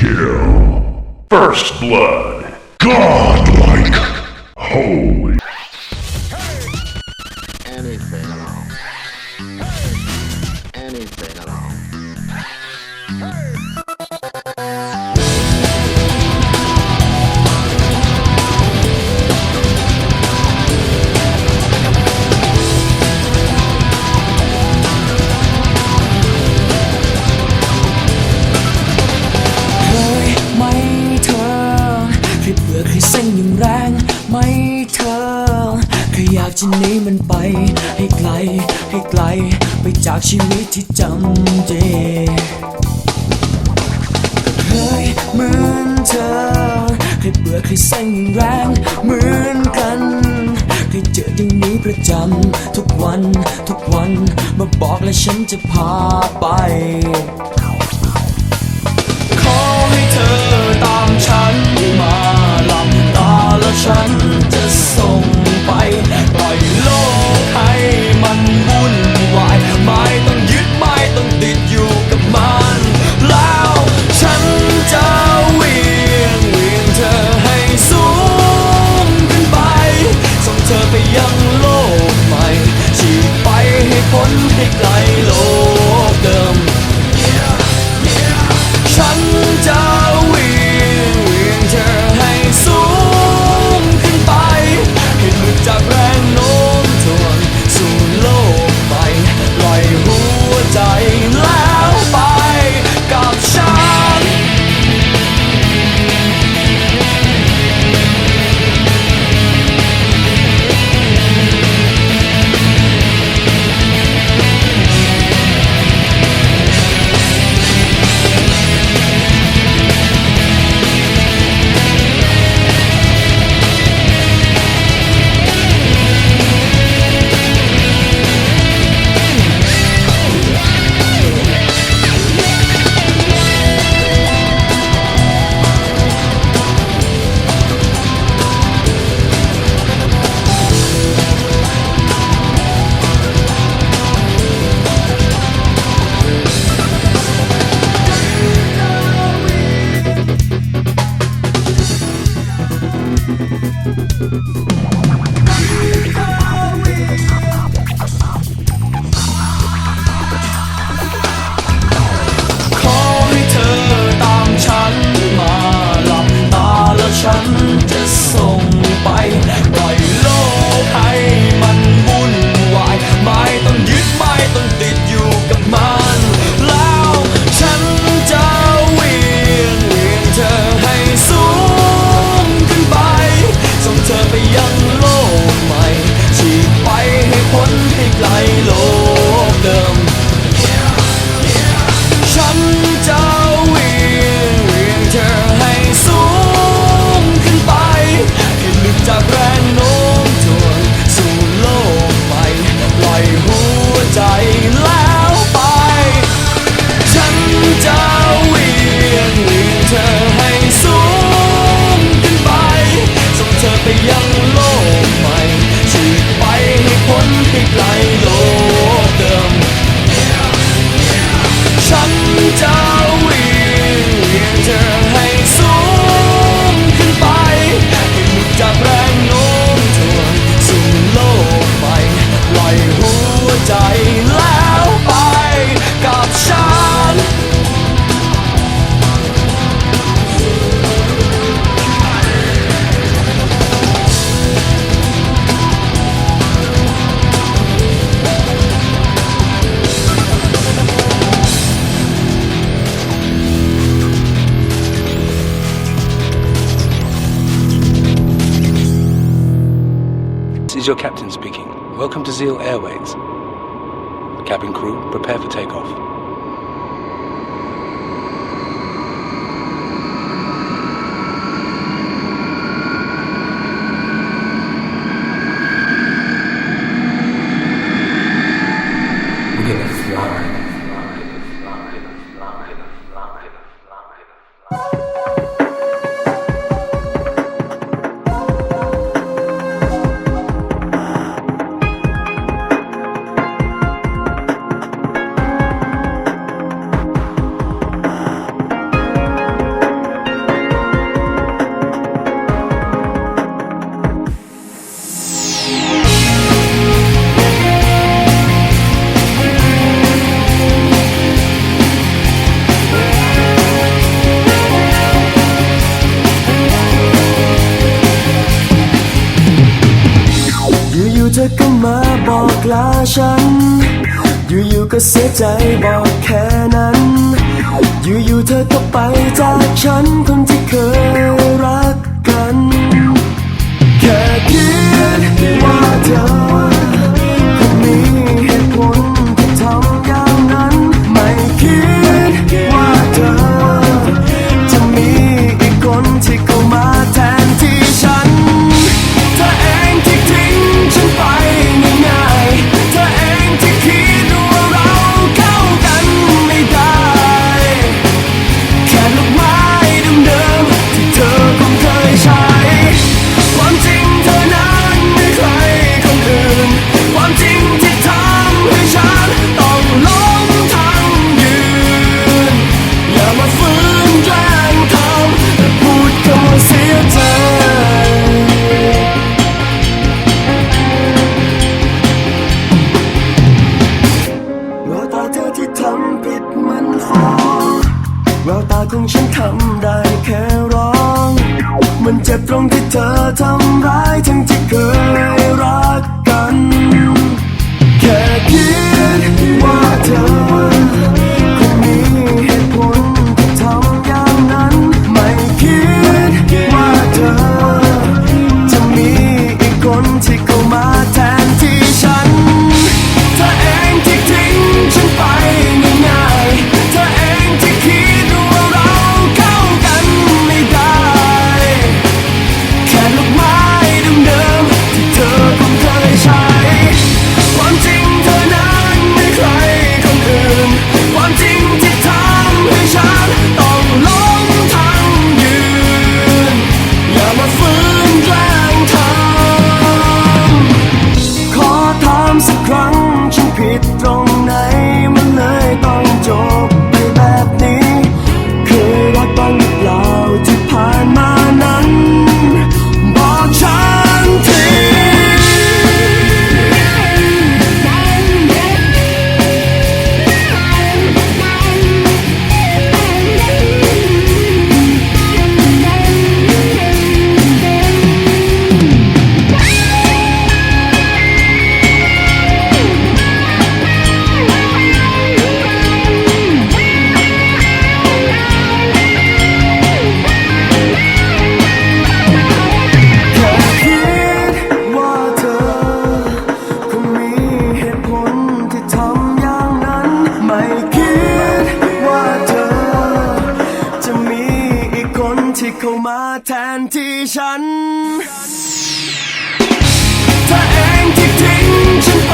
Kill. First blood. Godlike. Holy. ที่จำเจเคยเหมือนเธอเคยเบื่อเคยเซ็งแรงเหมือนกันเคยเจออย่างนี้ประจำทุกวันทุกวันมาบอกและฉันจะพาไป ขอให้เธอตามฉันมาหลับตาแล้วฉันจะส่งไปปล่อยโลกให้ ไปยังโลกใหม่ฉีกไปให้พ้นให้ไกล your captain speaking. Welcome to Zeal Airways. Cabin crew, prepare for takeoff. อยู่เธอก็ไปจากฉันคนที่เคยรักกัน แค่คิดว่าเธอ เข้ามาแทนที่ฉัน ถ้าเองที่ทิ้งฉันไป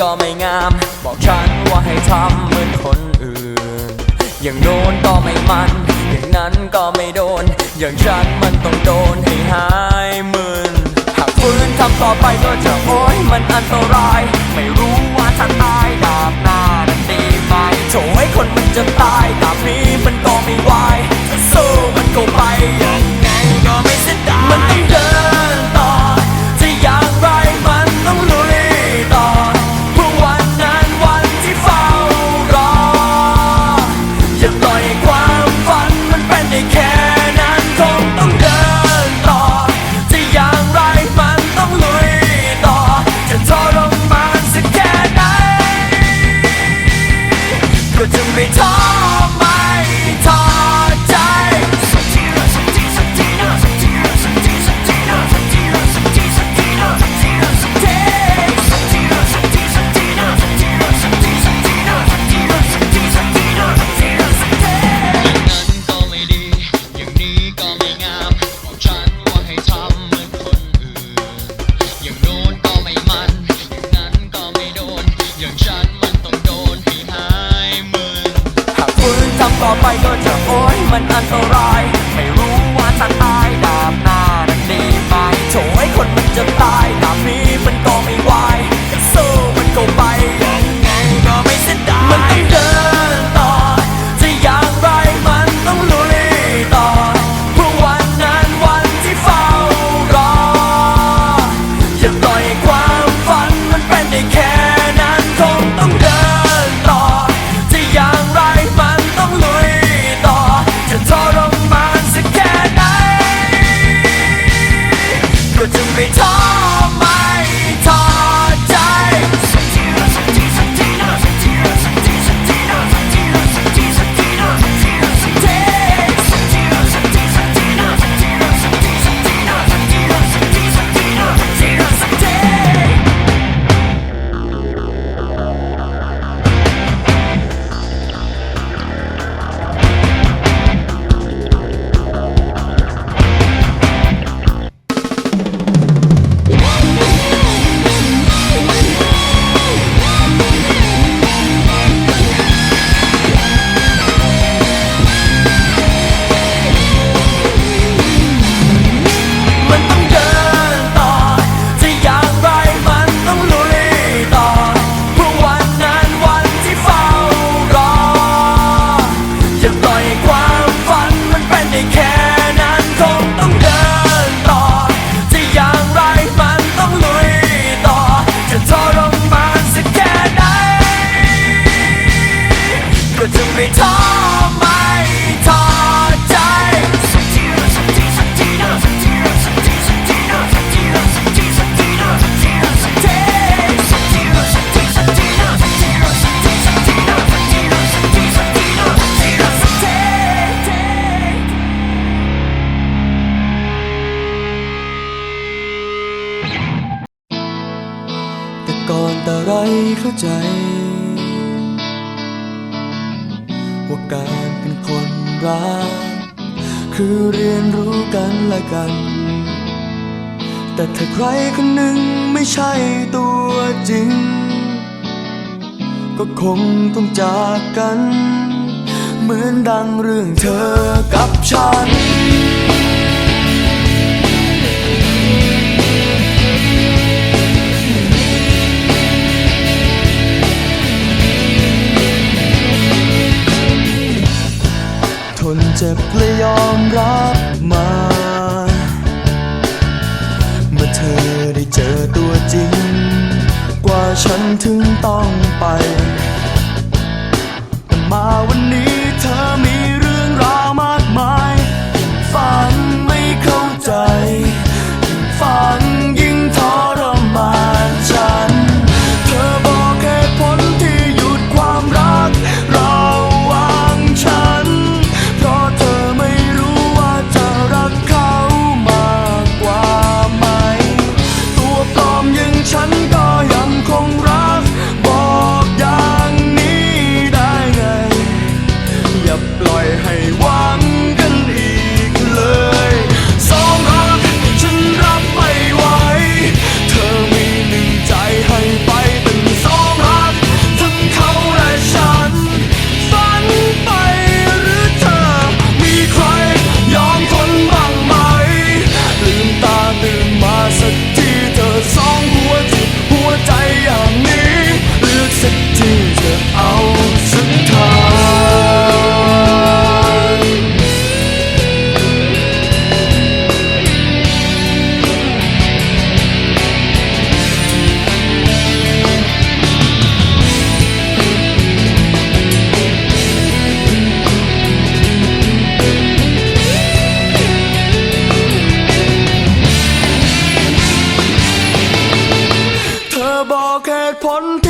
ก็ไม่งาม บอกฉันว่าให้ทำเหมือนคนอื่น อย่างโน้นก็ไม่มัน อย่างนั้นก็ไม่โดน อย่างฉันมันต้องโดนให้หายมึน หากฝืนทำต่อไปก็จะโอ้ยมันอันตรายไม่ แต่ถ้าใครคนหนึ่งไม่ใช่ตัวจริง ก็คงต้องจากกัน เหมือนดังเรื่องเธอกับฉันทนเจ็บและยอมรับมา ฉันถึงต้องไปมาวันนี้เธอมี บอกเหตุผลที่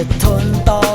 จะทนต่อ